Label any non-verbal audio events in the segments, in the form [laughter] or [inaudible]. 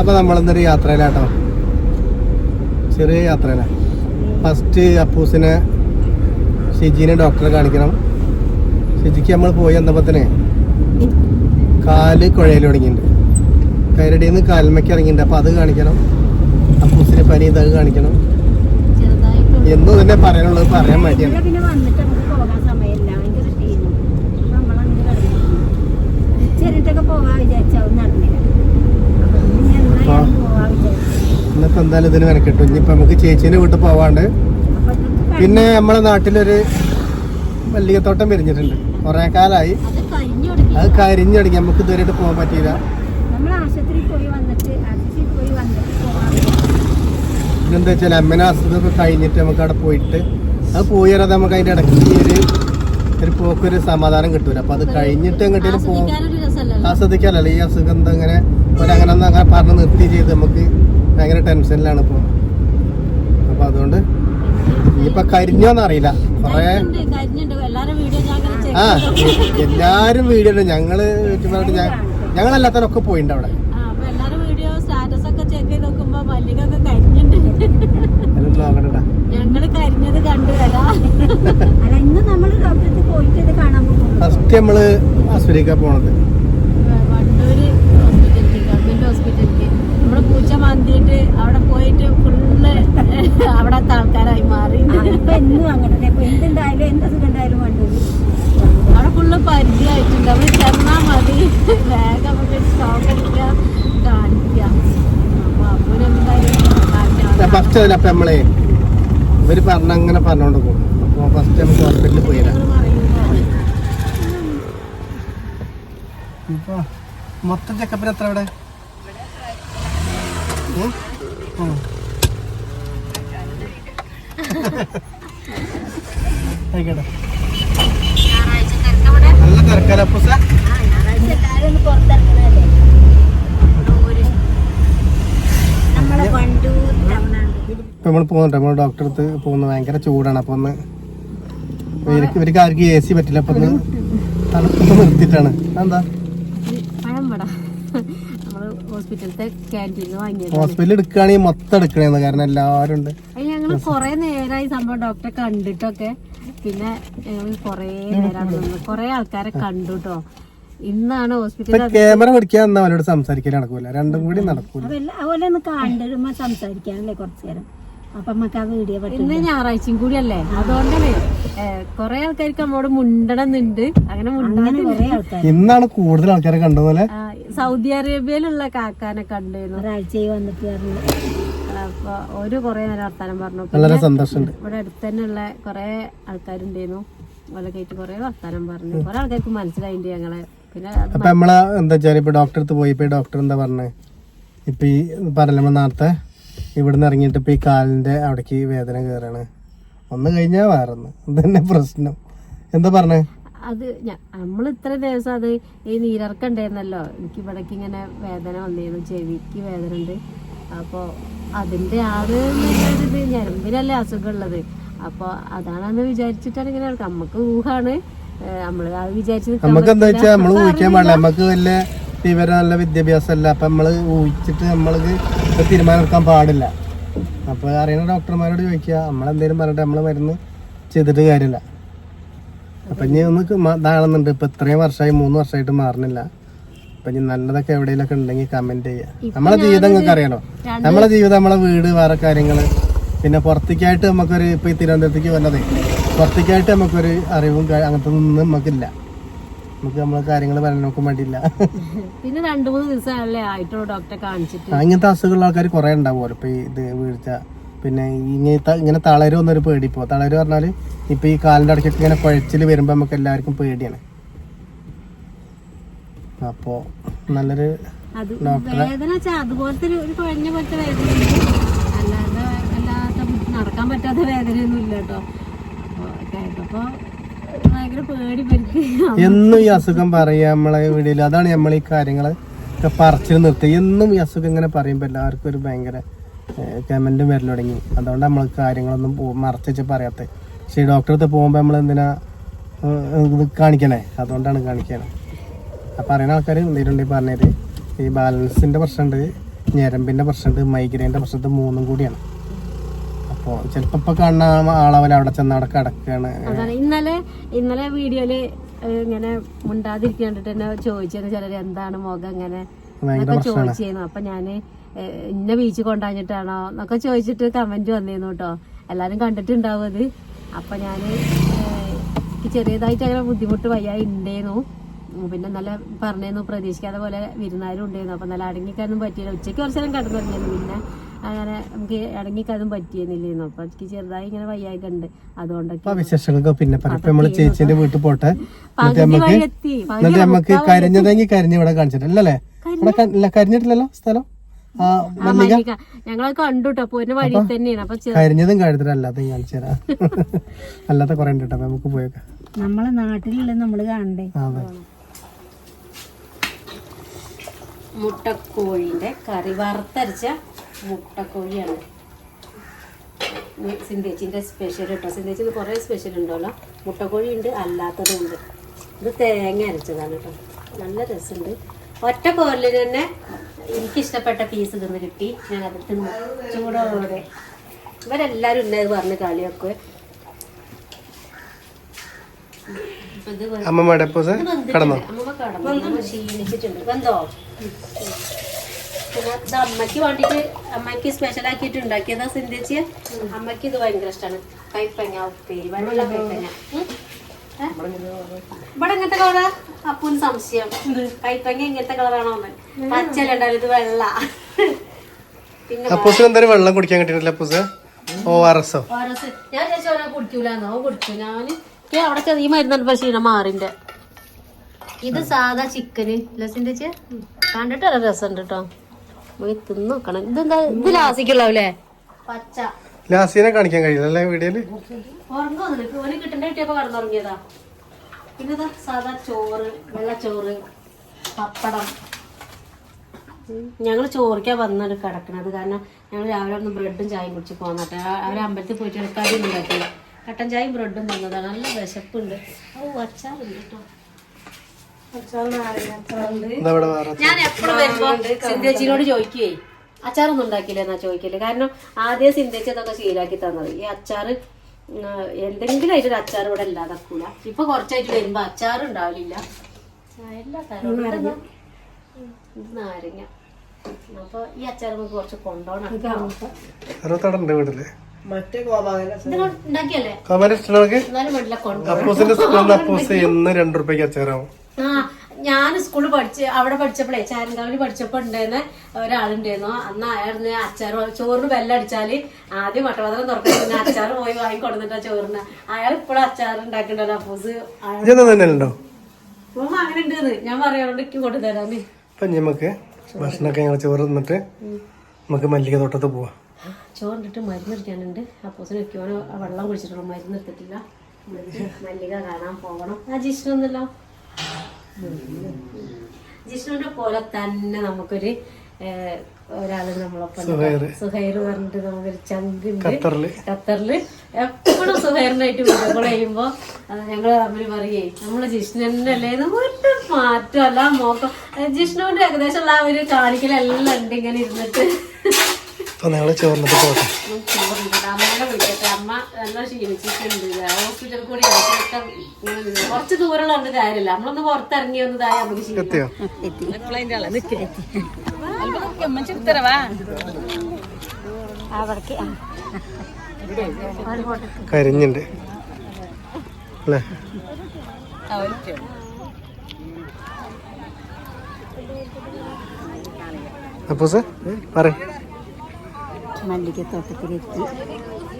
അപ്പൊ നമ്മളെന്തൊരു യാത്രയിലാട്ടോ? ചെറിയ യാത്രയില ഫസ്റ്റ് അപ്പൂസിനെ ഷിജിനെ ഡോക്ടറെ കാണിക്കണം. ഷിജിക്ക് നമ്മൾ പോയി വന്നപ്പോ തന്നെ കാൽ കുഴയിൽ തുടങ്ങിയിട്ടുണ്ട് കൈരടിയിൽ നിന്ന് കാൽമയ്ക്ക് ഇറങ്ങിയിട്ടുണ്ട്. അപ്പൊ അത് കാണിക്കണം. അപ്പൂസിന് പനി ഇതൊക്കെ കാണിക്കണം. എന്നും തന്നെ പറയാനുള്ളത് പറയാൻ മടിയാണ്. പോകാൻ സമയമില്ല. ഭയങ്കര ക്ഷീണം അപ്പൊ നമ്മളങ്ങനെ കിടന്നു ചെറിയിട്ടൊക്കെ പോകാൻ വിചാരിച്ച അത് നടന്നില്ല അപ്പൊ ഇന്ന് ഇന്നിപ്പോൾ എന്തായാലും ഇതിന് മെനക്കെട്ടു. ഇനിയിപ്പോൾ നമുക്ക് ചേച്ചീനെ വീട്ടിൽ പോവാണ്ട്. പിന്നെ നമ്മളെ നാട്ടിലൊരു മല്ലികത്തോട്ടം വിരിഞ്ഞിട്ടുണ്ട് കുറേ കാലായി. അത് കരിഞ്ഞു തുടങ്ങി. അത് കരിഞ്ഞടങ്ങി നമുക്ക് ഇതുവരെയായിട്ട് പോകാൻ പറ്റിയില്ല. എന്താ വെച്ചാൽ അമ്മനെ അസുഖമൊക്കെ കഴിഞ്ഞിട്ട് നമുക്ക് അവിടെ പോയിട്ട് അത് പോയി വരാതെ നമുക്ക് അതിന്റെ ഇടയ്ക്ക് ഒരു ഒരു പോക്കൊരു സമാധാനം കിട്ടൂല. അപ്പൊ അത് കഴിഞ്ഞിട്ട് എങ്ങോട്ടേലും പോകും ആസ്വദിക്കാനല്ല. ഈ അസുഖം എന്താ ഇങ്ങനെ ഒരങ്ങനെ ഒന്ന് അങ്ങനെ പറഞ്ഞ് നിർത്തി ചെയ്ത് നമുക്ക് ഭയങ്കര ടെൻഷനിലാണ് ഇപ്പോൾ അപ്പോൾ അതുകൊണ്ട് ഇനിയിപ്പോൾ കരിഞ്ഞോന്ന് അറിയില്ല. കൊറേ കരിഞ്ഞുണ്ട്. എല്ലാവരും വീഡിയോ ആ ഉണ്ട്. ഞങ്ങൾ ചുമ്മായിട്ട് ഞങ്ങളല്ലാത്തവരൊക്കെ പോയിട്ടുണ്ട് അവിടെ. ഫസ്റ്റ് നമ്മൾ അസുരക്ക വീഡിയോ മാന്തിയിട്ട് അവിടെ പോയിട്ട് ഫുള്ള് [laughs] അവിടത്തെ ആൾക്കാരായി മാറി. എന്നും അങ്ങനെ ഇപ്പൊ എന്തുണ്ടായാലും എന്ത് അസുഖം ഉണ്ടായാലും വണ്ടൂര് അവിടെ ഫുള്ള് പരിചയമായിട്ടുണ്ട്. നമ്മൾ ചെന്നാ മതി. വേഗം നമുക്ക് സ്റ്റോക്ക് അടിക്കാം കാണിക്കാം അപ്പൊ ഫസ്റ്റ് നമ്മളെ ഇവർ പറഞ്ഞ അങ്ങനെ പറഞ്ഞോണ്ട് പോകും. അപ്പൊ ഫസ്റ്റ് നമുക്ക് ഹോസ്പിറ്റലിൽ മൊത്തം ചെക്കപ്പിന് എത്ര ഇവിടെ. ആയിക്കോട്ടെ. നല്ല തിരക്കാല നമ്മൾ പോകുന്നുണ്ട്. നമ്മൾ ഡോക്ടറെ അടുത്ത് പോകുന്നത് ഭയങ്കര ചൂടാണ്. അപ്പൊ ഒന്ന് ഇവർക്ക് ആർക്കും എ സി പറ്റില്ല. അപ്പൊ ഒന്ന് തണുപ്പൊന്ന് നിർത്തിയിട്ടാണ്. എന്താ ഹോസ്പിറ്റലത്തെ ക്യാന്റീനിൽ വാങ്ങിയത് ഹോസ്പിറ്റലിൽ എടുക്കുകയാണെങ്കിൽ മൊത്തം എടുക്കണേന്ന് കാരണം എല്ലാവരും ഉണ്ട്. അത് ഞങ്ങൾ കൊറേ നേരമായി സംഭവം ഡോക്ടറെ കണ്ടിട്ടൊക്കെ. പിന്നെ ഞങ്ങൾ കൊറേ നേരം കൊറേ ആൾക്കാരെ കണ്ടുട്ടോ. ഇന്നാണ് ഹോസ്പിറ്റലിൽ ക്യാമറ പിടിക്കാൻ എന്നാ അവരോട് സംസാരിക്കാൻ നടക്കൂല. രണ്ടും കൂടി നടക്കൂല. അതുപോലെ ഒന്ന് കണ്ടിരുമ്പോ സംസാരിക്കാനല്ലേ കുറച്ചു നേരം. അപ്പൊ നമുക്ക് ആ വീഡിയോ ഇന്ന് ഞായറാഴ്ചയും കൂടി അല്ലേ അതുകൊണ്ടല്ലേ? കൊറേ ആൾക്കാർക്ക് നമ്മോട് മുണ്ടണമെന്നുണ്ട്. അങ്ങനെ മുണ്ടാണ് ഇന്നാണ് കൂടുതൽ ആൾക്കാരെ കണ്ടതുപോലെ സൗദി അറേബ്യയിലുള്ള കാക്കാനെ കണ്ടിരുന്നു ഒരാഴ്ചയായി വന്നിട്ട് പറഞ്ഞു. അപ്പൊ ഒരു കൊറേ നേരം വർത്താനം പറഞ്ഞു. വളരെ സന്തോഷമുണ്ട്. ഇവിടെ അടുത്ത് തന്നെയുള്ള കുറെ ആൾക്കാരുണ്ടായിരുന്നു ഓലൊക്കെയായിട്ട് കുറെ വർത്താനം പറഞ്ഞു. കുറെ ആൾക്കാർക്ക് മനസ്സിലായിട്ടുണ്ട് ഞങ്ങളെ. പിന്നെ ഡോക്ടർ അപ്പൊ നമ്മളെ എന്താ വെച്ചാൽ ഇപ്പൊ ഡോക്ടറെ അടുത്ത് പോയി. ഇപ്പൊ ഡോക്ടർ എന്താ പറഞ്ഞത് ഇപ്പൊ ഈ പറഞ്ഞ നേരത്തെ ഇവിടുന്ന് ഇറങ്ങിയിട്ട് ഇപ്പൊ ഈ കാലിന്റെ അവിടേക്ക് വേദന കയറാണ് ഒന്ന് കഴിഞ്ഞാ വേറൊന്ന്. ഇതന്നെ പ്രശ്നം. എന്താ പറഞ്ഞേ? അത് നമ്മൾ ഇത്ര ദിവസം അത് ഈ നീരർക്കണ്ടായിരുന്നല്ലോ എനിക്ക് ഇവിടേക്ക് ഇങ്ങനെ വേദന വന്നിരുന്നു ചെവിക്ക് വേദന ഉണ്ട് അപ്പോൾ അതിന്റെ ആറ് ഇത് ഞരമ്പിനല്ലേ അസുഖം ഉള്ളത് അപ്പോൾ അതാണെന്ന് വിചാരിച്ചിട്ടാണ് ഇങ്ങനെ. നമുക്ക് ഊഹാണ്. നമ്മൾ അത് വിചാരിച്ച് നമുക്ക് എന്താ വെച്ചാൽ നമ്മൾ ഊഹിക്കാൻ പാടില്ല. നമുക്ക് വല്ല വിവരം നല്ല വിദ്യാഭ്യാസം അല്ല അപ്പൊ നമ്മൾ ഊഹിച്ചിട്ട് നമ്മൾക്ക് തീരുമാനം എടുക്കാൻ പാടില്ല. അപ്പൊ അറിയുന്ന ഡോക്ടർമാരോട് ചോദിക്കുക നമ്മളെന്തേലും പറഞ്ഞിട്ട് നമ്മൾ മരുന്ന് ചെയ്തിട്ട് കാര്യമില്ല അപ്പൊ ഇനി ഒന്ന് ഇതാണെന്നുണ്ട്. ഇപ്പൊ ഇത്രയും വർഷമായി മൂന്ന് വർഷമായിട്ട് മാറണില്ല അപ്പൊ ഇനി നല്ലതൊക്കെ എവിടെയെങ്കിലൊക്കെ ഉണ്ടെങ്കിൽ കമന്റ് ചെയ്യാം നമ്മളെ ജീവിതം നിങ്ങൾക്ക് അറിയാലോ? നമ്മളെ ജീവിതം നമ്മളെ വീട് വേറെ കാര്യങ്ങൾ. പിന്നെ പുറത്തേക്കായിട്ട് നമുക്കൊരു ഇപ്പൊ ഈ തിരുവനന്തപുരത്തേക്ക് വന്നതേ പുറത്തേക്കായിട്ട് നമുക്കൊരു അറിവും അങ്ങനത്തെ ഒന്നും നമുക്കില്ല. നമുക്ക് നമ്മളെ കാര്യങ്ങൾ പറയാൻ നമുക്ക് മടിയില്ല. പിന്നെ രണ്ടു മൂന്ന് ദിവസമല്ലേ ആയിട്ടുള്ളൂ ഡോക്ടറെ കാണിച്ചിട്ട്. അങ്ങനത്തെ അസുഖമുള്ള ആൾക്കാർ കുറെ ഉണ്ടാവുമല്ലോ. ഇപ്പൊ ഇത് വീഴ്ച. പിന്നെ ഇനി ഇങ്ങനെ തളരുമെന്നൊരു പേടിപ്പോ തളര് പറഞ്ഞാൽ ഇപ്പോൾ ഈ കാലിന്റെ അടക്കൊക്കെ ഇങ്ങനെ കുഴച്ചിൽ വരുമ്പോൾ നമുക്ക് എല്ലാവർക്കും പേടിയാണ്. അപ്പോൾ നല്ലൊരു ഡോക്ടറെ വേദന വെച്ചാൽ അതുപോലത്തെ ഒരു ഒരു കുഴഞ്ഞ പോലത്തെ വേദന അല്ലാതെ അല്ലാത്ത നടക്കാൻ പറ്റാത്ത വേദനയൊന്നും ഇല്ല കേട്ടോ. അപ്പൊ കേട്ടപ്പോ ഭയങ്കര പേടി പരിക്ക് എന്നും ഈ അസുഖം പറയാ നമ്മളെ വീഡിയോയിൽ അതാണ് നമ്മൾ ഈ കാര്യങ്ങൾ ഒക്കെ പറിച്ചിൽ നിർത്തി എന്നും ഈ അസുഖം ഇങ്ങനെ പറയുമ്പോൾ എല്ലാവർക്കും ഒരു ഭയങ്കര കമന്റും വരൽ തുടങ്ങി. അതുകൊണ്ട് നമ്മൾ കാര്യങ്ങളൊന്നും മറച്ചു വെച്ച് പറയാത്തത് പക്ഷേ ഡോക്ടറെ അടുത്ത് പോകുമ്പോൾ നമ്മൾ എന്തിനാ ഇത് കാണിക്കണേ? അതുകൊണ്ടാണ് കാണിക്കണേ. അപ്പം അറിയുന്ന ആൾക്കാർ എന്തെങ്കിലും പറഞ്ഞത്? ഈ ബാലൻസിന്റെ പ്രശ്നമുണ്ട് ഞരമ്പിന്റെ പ്രശ്നമുണ്ട് മൈഗ്രൈന്റെ പ്രശ്നത്ത് മൂന്നും കൂടിയാണ്. അപ്പോൾ ചിലപ്പോൾ ഇപ്പോൾ കാണുന്ന ആളവല അവിടെ ചെന്ന് അവിടെ കിടക്കുകയാണ് ഇന്നലെ ഇന്നലെ വീഡിയോയിൽ ഇങ്ങനെ മുണ്ടാതിരിക്കാൻ തന്നെ ചോദിച്ചത് ചിലർ എന്താണ് മുഖം ഇങ്ങനെ? ചോദിച്ചു ചോദിച്ചിരുന്നു അപ്പൊ ഞാൻ ഇന്ന ബീച്ച് കൊണ്ടാഞ്ഞിട്ടാണോ എന്നൊക്കെ ചോദിച്ചിട്ട് കമന്റ് വന്നിരുന്നു കേട്ടോ. എല്ലാരും കണ്ടിട്ടുണ്ടാവും അത്. അപ്പൊ ഞാൻ ഏഹ് ചെറിയതായിട്ട് അങ്ങനെ ബുദ്ധിമുട്ട് വയ്യായി ഉണ്ടേന്നു ഉം പിന്നെ നല്ല പറഞ്ഞേന്നു പ്രതീക്ഷിക്കാതെ പോലെ വിരുന്നാരും ഉണ്ടായിരുന്നു. അപ്പൊ നല്ല അടങ്ങിക്കാനും പറ്റിയില്ല. ഉച്ചയ്ക്ക് കുറച്ച് നേരം പിന്നെ അങ്ങനെ നമുക്ക് അടങ്ങിക്കാനും പറ്റിയെന്നില്ലായിരുന്നു അപ്പൊ എനിക്ക് ചെറുതായി ഇങ്ങനെ വയ്യായിട്ടുണ്ട്. അതുകൊണ്ടൊക്കെ അപ്പൊ വിശേഷങ്ങൾക്ക്? പിന്നെ നമ്മൾ ചേച്ചിന്റെ വീട്ടിൽ പോട്ടെ. നമുക്ക് കരിഞ്ഞതെങ്കിൽ കരിഞ്ഞ് ഇവിടെ കാണിച്ചിട്ടില്ലല്ലേ ഇവിടെ കരിഞ്ഞിട്ടില്ലല്ലോ സ്ഥലം? ഞങ്ങളത് കണ്ടു കേട്ടോ പോരുന്ന വഴി തന്നെയാണ്. അപ്പൊ കരിഞ്ഞതും കഴുത്തിട്ട് അല്ലാതെയും കാണിച്ചു തരാം. അല്ലാത്ത കൊറേ ഉണ്ട് കേട്ടോ നമുക്ക് പോയേക്കാം നമ്മളെ നാട്ടിലുള്ള നമ്മൾ കാണണ്ടേ? അതെ. മുട്ടക്കോഴിന്റെ കറി വറുത്തരച്ച മുട്ടക്കോഴിയാണ്. സിന്തേച്ചിന്റെ സ്പെഷ്യൽ കേട്ടോ. സിന്തേച്ചിന് കുറേ സ്പെഷ്യൽ ഉണ്ടല്ലോ. മുട്ടക്കോഴി ഉണ്ട് അല്ലാത്തതും ഉണ്ട്. ഇത് തേങ്ങ അരച്ചതാണ് കേട്ടോ. നല്ല രസമുണ്ട്. ഒറ്റ കോലിന് തന്നെ എനിക്കിഷ്ടപ്പെട്ട പീസ് ഇതൊന്ന് കിട്ടി. ഞാൻ അതിൽ തിന്നു ചൂടോടെ ഇവരെല്ലാരും ഇന്നത് പറഞ്ഞ് കളിയൊക്കെ വെന്തിട്ടുണ്ട്. അമ്മമ്മ കടന്നു? അമ്മ ക്ഷീണിച്ചിട്ടുണ്ട്. വെന്തോ പിന്നെ ഇത് അമ്മയ്ക്ക് വേണ്ടിട്ട് അമ്മയ്ക്ക് സ്പെഷ്യൽ ആക്കിയിട്ട് ഉണ്ടാക്കിയതാ സിന്ധിച്ച് അമ്മയ്ക്ക് ഇത് ഭയങ്കര ഇഷ്ടമാണ് കൈപ്പങ്ങ ഉപ്പേരി വെള്ള കൈപ്പങ്ങ? ഇവിടെ ഇങ്ങനത്തെ കളറാ അപ്പൂന് സംശയം. കൈപ്പങ്ങ ഇങ്ങനത്തെ കളറാണോന്ന് പച്ചലുണ്ടായാലും ഇത് വെള്ള. പിന്നെ അപ്പൂസിന് എന്തായാലും വെള്ളം കുടിക്കാൻ കിട്ടിയിട്ടില്ല അപ്പൂസ്. ഓ ആർ എസ് ഓ ഞാൻ ഞാൻ ചേച്ചി കുടിക്കൂലെന്നോ. അവൻ കുടിച്ചു. ഞാൻ ഈ അവിടെ ചെറിയ മരുന്നുണ്ട് ക്ഷീണം മാറിന്റെ. ഇത് സാധാ ചിക്കന് ലസിന്റെ ചേ കണ്ടിട്ട് രസമുണ്ട് കേട്ടോ തിന്നോക്കണം ഇതെന്താ? ഇത് ലാസിക്കുള്ളാവൂലേ പച്ച. ലാസിനെ കാണിക്കാൻ കഴിയില്ല അല്ലേ വീഡിയോയിൽ ഉറങ്ങുന്നില്ല ഓന് കിട്ടേണ്ട കിട്ടിയപ്പോ കടന്നുറങ്ങിയതാ. പിന്നെ സാധാ ചോറ് വെള്ളച്ചോറ് പപ്പടം. ഞങ്ങൾ ഞങ്ങൾ ചോറിക്കാ വന്നിട്ട് കിടക്കണത്. കാരണം ഞങ്ങൾ രാവിലെ ഒന്ന് ബ്രെഡും ചായയും കുടിച്ച് പോന്നിട്ട് അവരെ അമ്പലത്തിൽ പോയിട്ട് എടുക്കാതെ ഉണ്ടാക്കില്ല കട്ടൻ ചായയും ബ്രെഡും തന്നതാണ് നല്ല വിശപ്പുണ്ട്. ഓ അച്ചാറുണ്ട്. കേട്ടോ ഞാൻ എപ്പോഴും വരുമ്പോ സിന്ധേച്ചിനോട് ചോദിക്കുകയെ അച്ചാറൊന്നും ഉണ്ടാക്കിയില്ല എന്നാ ചോദിക്കില്ല കാരണം ആദ്യം സിന്ധേച്ചി അതൊക്കെ ശീലാക്കി തന്നത്. ഈ അച്ചാറ് എന്തെങ്കിലും ആയിട്ടൊരു അച്ചാർ ഇവിടെ ഇല്ലാതാക്കൂല. ഇപ്പൊ കുറച്ചായിട്ട് വരുമ്പോ അച്ചാർ ഉണ്ടാവില്ല. നാരങ്ങ അപ്പൊ ഈ അച്ചാർ നമുക്ക് കുറച്ച് കൊണ്ടോണം. മറ്റേ വീട്ടിൽ എന്ന് രണ്ടു റുപ്യക്ക് അച്ചാറാവും. ആ ഞാൻ സ്കൂളിൽ പഠിച്ച് അവിടെ പഠിച്ചപ്പോഴേ ചാരങ്കാവിൽ പഠിച്ചപ്പോൾ ഉണ്ടായിരുന്ന ഒരാളുണ്ടായിരുന്നു. അന്ന് അയാളിന് അച്ചാർ ചോറിന് ബെല്ലടിച്ചാൽ ആദ്യം മട്ടപാത്രം തുറക്കുന്ന പിന്നെ അച്ചാർ പോയി വാങ്ങി കൊടുത്തിട്ടാ ചോറിന്. അയാൾ ഇപ്പോഴും അച്ചാർ ഉണ്ടാക്കിണ്ടല്ലോ അപ്പൂസ് ഉമ്മ അങ്ങനെ ഉണ്ട് ഞാൻ പറയാറുണ്ട് എനിക്ക് കൊണ്ടു തരാന്ന് അപ്പൊ നമുക്ക് ഭക്ഷണമൊക്കെ ഞങ്ങൾ ചോറ് തിന്നിട്ട് നമുക്ക് മല്ലിക തോട്ടത്ത് പോവാം. ചോറിട്ടിട്ട് മരുന്ന് എടുക്കാനുണ്ട് അപ്പോസിന് വെക്കുവാനോ വെള്ളം കുടിച്ചിട്ടുള്ളൂ. മരുന്ന് എടുത്തിട്ടില്ല. മല്ലിക കാണാൻ പോകണം ആ ജിഷ്ണൊന്നല്ലോ ജിഷ്ണുവിനെ പോലെ തന്നെ നമുക്കൊരു ഒരാൾ നമ്മളൊപ്പം. സുഹൈർ പറഞ്ഞിട്ട് നമുക്കൊരു ചങ്കുണ്ട് ഖത്തറിൽ. എപ്പോഴും സുഹൈറിനായിട്ട് വീഡിയോ ചെയ്യുമ്പോ ഞങ്ങൾ തമ്മിൽ പറയേ നമ്മൾ ജിഷ്ണുവിനല്ലേ ഒരു മാറ്റമല്ല മോക്കം. ജിഷ്ണുവിന്റെ ഏകദേശം ഉള്ള ആ ഒരു കാണിക്കലെല്ലാം ഉണ്ട് ഇങ്ങനെ ഇരുന്നിട്ട്. അപ്പൊ ഞങ്ങൾ ചോറിനത്ത് പോട്ടെ അമ്മ നല്ല ക്ഷീണിച്ചിട്ടുണ്ട് ഹോസ്പിറ്റലിൽ കൂടി. കുറച്ച് ദൂരമുള്ളതുകൊണ്ട് കാര്യമില്ല. നമ്മളൊന്ന് പുറത്തിറങ്ങി വന്നതായ നമുക്ക് എത്തിയോ? കരിഞ്ഞുണ്ട്. അല്ലേ? അപ്പൂസ് പറ മല്ലികത്തോട്ടത്തിലെത്തി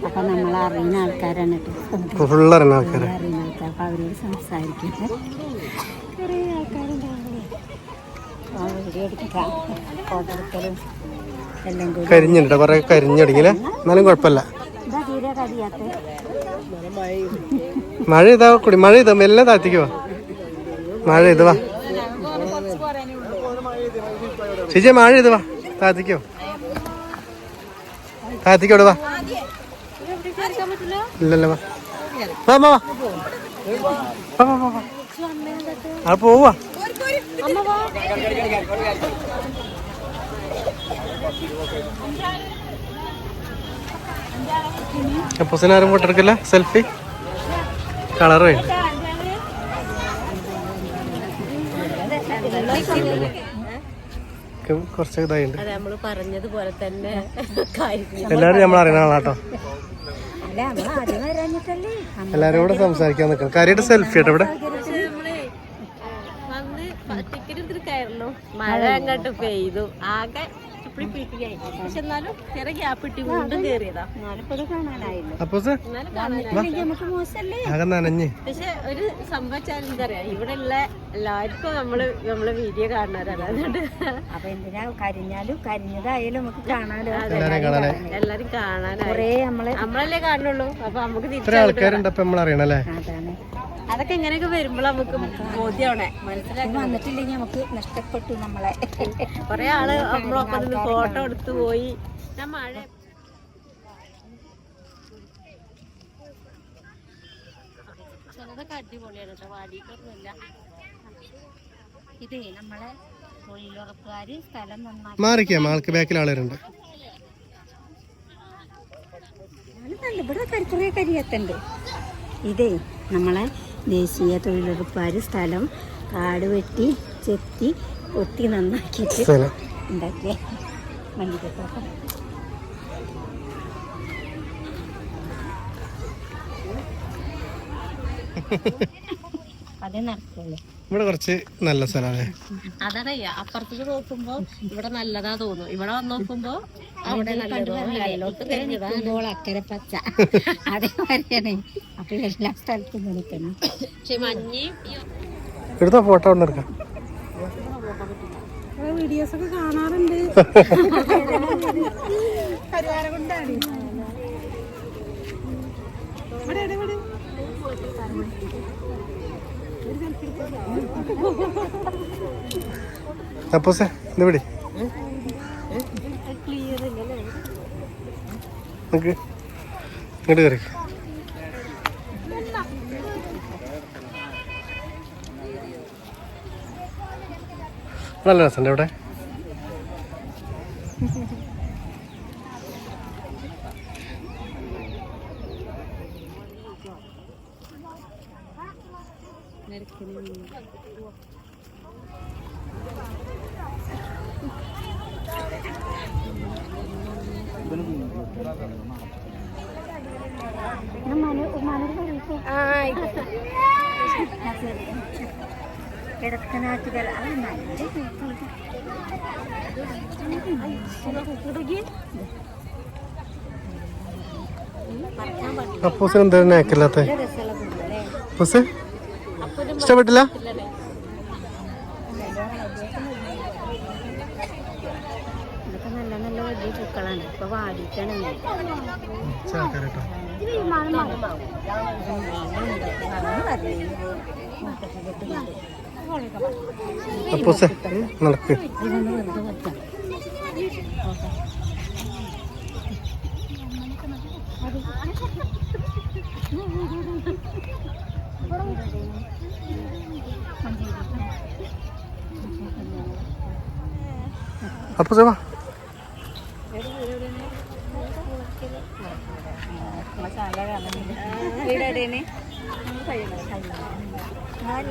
അപ്പം നമ്മൾ അറിയുന്ന ആൾക്കാരാണ് കേട്ടോ. ഫുൾ അറിയുന്ന ആൾക്കാർ അറിയുന്ന ആൾക്കാർ അപ്പം അവരോട് സംസാരിക്കട്ടെ. കുറേ വീഡിയോ എടുക്കാം ഫോട്ടോ എടുക്കലും എല്ലാം കൂടി. കരിഞ്ഞുണ്ട് കൊറേ കരിഞ്ഞടിക്കില്ലേ എന്നാലും കുഴപ്പമില്ല. ഇതാ തീരെ കഴിയാത്ത മഴ ഇതാ കുടി. മഴ ഇതാ. മെല്ലെ താത്തിക്കോ മഴ ഇത് വാ. ചേച്ചി മഴ ഇത് വാ. താത്തിക്കോ താത്തിക്കോട് വാ. ഇല്ലല്ലോ വാ. വാ വാ ആ പോവാ. അപ്പൂസിനാരും ഫോട്ടോ എടുക്കില്ല? സെൽഫി? കളർ വേണ്ട. കുറച്ച് ഇതായിട്ട് അതെ നമ്മൾ പറഞ്ഞതുപോലെ തന്നെ കാര്യം എല്ലാരും നമ്മൾ അറിയണ ആളാട്ടോ അല്ല നമ്മൾ ആദ്യം വരാഞ്ഞിട്ടല്ലേ? എല്ലാരും കൂടെ സംസാരിക്കാൻ നിൽക്കണം കാര്യമായിട്ട് സെൽഫി ആട്ടോ ഇവിടെ. മഴ അങ്ങോട്ട് പെയ്തു. ആകെ പിടിക്കുകയായി പക്ഷെ എന്നാലും ചെറിയ ഗ്യാപ്പ് ഇട്ടി വീണ്ടും കാണാനായില്ല. അപ്പോസ് നമുക്ക് മോശല്ലേ? ആകെ നനഞ്ഞ്. പക്ഷെ ഒരു സംഭവിച്ചാൽ എന്തറിയാം ഇവിടെ ഉള്ള എല്ലാവർക്കും നമ്മൾ നമ്മളെ വീഡിയോ കാണുന്നവരാണ് അതുകൊണ്ട് അപ്പൊ എന്തിനാ കരിഞ്ഞാലും കരിഞ്ഞതായാലും നമുക്ക് കാണാലോ? എല്ലാരെയും കാണാനായി. എല്ലാരും കാണാനായി. കൊറേ നമ്മളെ നമ്മളല്ലേ കാണുള്ളൂ അപ്പൊ നമുക്ക് ഇത്ര തിരിച്ചു ആൾക്കാരുണ്ട് അപ്പൊ നമ്മൾ അറിയണല്ലേ അതാണ്. അതൊക്കെ ഇങ്ങനെയൊക്കെ വരുമ്പോൾ നമുക്ക് ബോധ്യമാണേ മനസ്സിലാക്കി വന്നിട്ടില്ലെങ്കിൽ നമുക്ക് നഷ്ടപ്പെട്ടു നമ്മളെ. കുറെ ആൾ നമ്മളൊപ്പം ഫോട്ടോ എടുത്തു പോയി. ഞാൻ മഴ ചിലതൊക്കെ അടിപൊളിയാണ് കേട്ടോ വാടിക്കൊന്നുമില്ല ഇതേ നമ്മളെ തൊഴിലുറപ്പുകാര് സ്ഥലം നന്നാക്കി. മാറിക്കാം ആൾക്ക് ബാക്കിൽ ആളുകളുണ്ട്. നല്ല ഇവിടെ കരിക്കുറേ കരിയത്തുണ്ട്. ഇതേ നമ്മളെ ദേശീയ തൊഴിലുറപ്പുകാർ സ്ഥലം കാട് വെട്ടി ചെത്തി ഒത്തി നന്നാക്കിയിട്ട് ഉണ്ടാക്കിയ. മല്ലികത്തോട്ടം [laughs] അതേ നടക്കുള്ളൂ. ഇവിടെ കുറച്ച് നല്ല സ്ഥലമാണ്. അതാണ് അപ്പുറത്തേക്ക് നോക്കുമ്പോ ഇവിടെ നല്ലതാ തോന്നു ഇവിടെ വന്ന് നോക്കുമ്പോ അവിടെ നല്ലതോ. അയലോട്ട് കഴിഞ്ഞതാ നിൽക്കുമ്പോൾ അക്കരെ പച്ച. [laughs] അതേമാതിരിയാണ് അപ്പൊ എല്ലാ സ്ഥലത്തും നിൽക്കണം പക്ഷെ മഞ്ഞയും എടുത്ത ഫോട്ടോ അവിടെ എടുക്കാം. വീഡിയോസ് ഒക്കെ കാണാറുണ്ട്. അപ്പൂസേ ഇത് പിടി. ഇങ്ങോട്ട് കയറി. നല്ല രസമുണ്ട് ഇവിടെ. കിടക്കനാറ്റുകൾ അത് നല്ല അപ്പൂസിന് എന്താ നേക്കില്ലാത്ത അപ്പൂസ്? ഇഷ്ടപ്പെട്ടില്ല ഇതൊക്കെ നല്ല നല്ല വലിയ പൂക്കളാണ് ഇപ്പൊ വാടിയിട്ടാണ് അപ്പൊ സേവാ നടക്ക്. വീടെവിടെയാണ്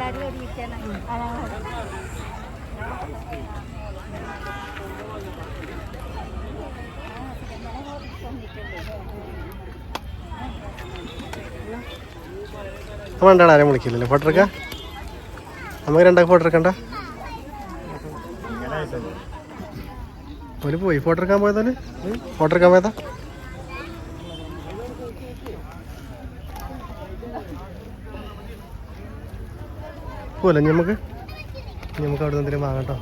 ആരും ഒരുമിച്ചാണ് രണ്ടാൾ ആരെയും വിളിക്കില്ലല്ലേ? ഫോട്ടോ എടുക്കാം? നമുക്ക് രണ്ടാൾക്ക് ഫോട്ടോ എടുക്കണ്ട? ഒരു പോയി. ഫോട്ടോ എടുക്കാൻ പോയതാൽ ഫോട്ടോ എടുക്കാൻ പോയതാ? പോലെ നമുക്ക്? നമുക്ക് അവിടെ എന്തെങ്കിലും വാങ്ങട്ടോ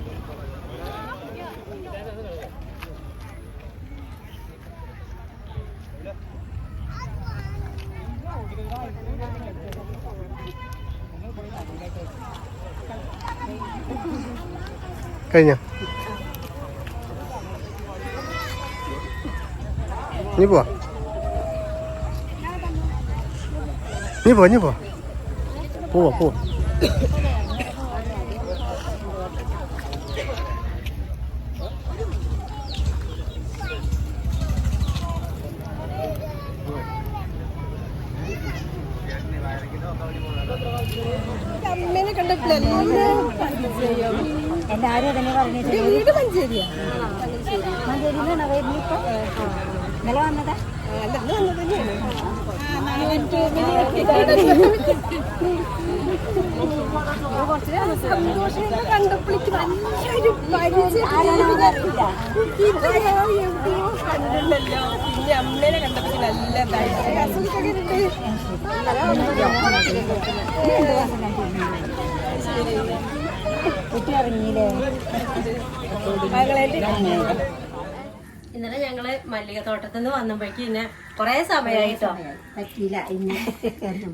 കഴിഞ്ഞ? നീ പോവാ? നീ പോ നീ പോ പോവാ പോവാ. എല്ലാരും അതന്നെ പറഞ്ഞിട്ട് വീട് മഞ്ചേരിയാണ് മഞ്ചേരിയിലാണോ വരുന്നത് ഇപ്പൊ? ഇന്നലെ വന്നതാ? കുട്ടി ഇറങ്ങിയില്ലേ ഇന്നലെ ഞങ്ങൾ മല്ലിക തോട്ടത്തിൽ നിന്ന് വന്നപ്പോഴേക്ക് പിന്നെ കൊറേ സമയമായിട്ടോ പറ്റിയില്ല. ഇന്ന്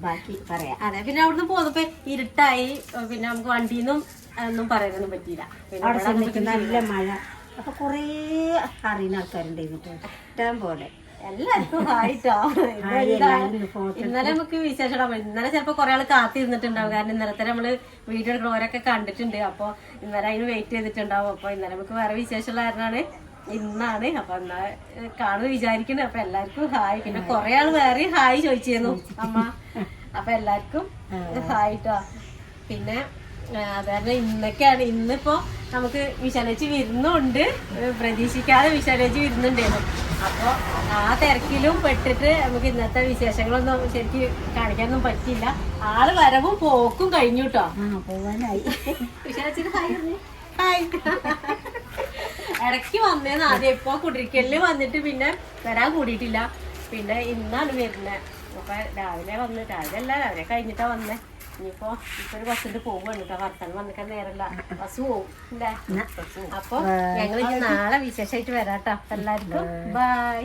ബാക്കി പറയാം. അതെ പിന്നെ അവിടുന്ന് പോന്നപ്പോ ഇരുട്ടായി. പിന്നെ നമുക്ക് വണ്ടിന്നും ഒന്നും പറയാനൊന്നും പറ്റിയില്ല. അവിടെ നല്ല മഴ. അപ്പൊ കൊറേ അറിയുന്ന ആൾക്കാരുണ്ടായിരുന്നു ഇഷ്ടം പോലെ. എല്ലാവർക്കും ആയിട്ടോ? ഇന്നലെ നമുക്ക് വിശേഷം ഇന്നലെ ചിലപ്പോ കുറെ ആൾ കാത്തിരുന്നിട്ടുണ്ടാവും. കാരണം ഇന്നലത്തെ നമ്മൾ വീഡിയോ എടുക്കുന്നവരൊക്കെ കണ്ടിട്ടുണ്ട്. അപ്പൊ ഇന്നലെ അതിന് വെയിറ്റ് ചെയ്തിട്ടുണ്ടാവും. അപ്പൊ ഇന്നലെ നമുക്ക് വേറെ വിശേഷമുള്ള കാരണമാണ് ഇന്നാണ്. അപ്പൊ എന്നാ കാണുന്ന വിചാരിക്കണേ വിചാരിക്കുന്നു. അപ്പൊ എല്ലാവർക്കും ഹായ്. പിന്നെ കുറെ ആൾ വേറെ ഹായ് ചോദിച്ചിരുന്നു. അമ്മ. അപ്പൊ എല്ലാവർക്കും ഹായ് കേട്ടോ പിന്നെ അത് കാരണം ഇന്നൊക്കെയാണ്. ഇന്നിപ്പോ നമുക്ക് വിശാലേച്ചി വരുന്നുണ്ട്. പ്രതീക്ഷിക്കാതെ വിശാലേച്ചി വരുന്നുണ്ടായിരുന്നു. അപ്പൊ ആ തിരക്കിലും പെട്ടിട്ട് നമുക്ക് ഇന്നത്തെ വിശേഷങ്ങളൊന്നും ശരിക്ക് കാണിക്കാനൊന്നും പറ്റില്ല ആൾ വരവും പോക്കും കഴിഞ്ഞു കേട്ടോ പോവാനായി. ഇടയ്ക്ക് വന്നേന്ന് ആദ്യം ഇപ്പൊ കുടിരിക്കലിൽ വന്നിട്ട് പിന്നെ വരാൻ കൂടിയിട്ടില്ല. പിന്നെ ഇന്നാണ് വരുന്നത് അപ്പൊ രാവിലെ വന്ന് രാവിലെ അല്ല രാവിലെ കഴിഞ്ഞിട്ടാ വന്നേ. ഇനിയിപ്പോ ഇപ്പൊ ഒരു ബസ്സിൽ പോവാണ് കേട്ടോ. വർത്തമാനം വന്നിട്ട് നേരല്ല ബസ് പോവും അല്ലേ അപ്പൊ ഞങ്ങൾ നാളെ വിശേഷമായിട്ട് വരാട്ടോ എല്ലാവർക്കും ബൈ.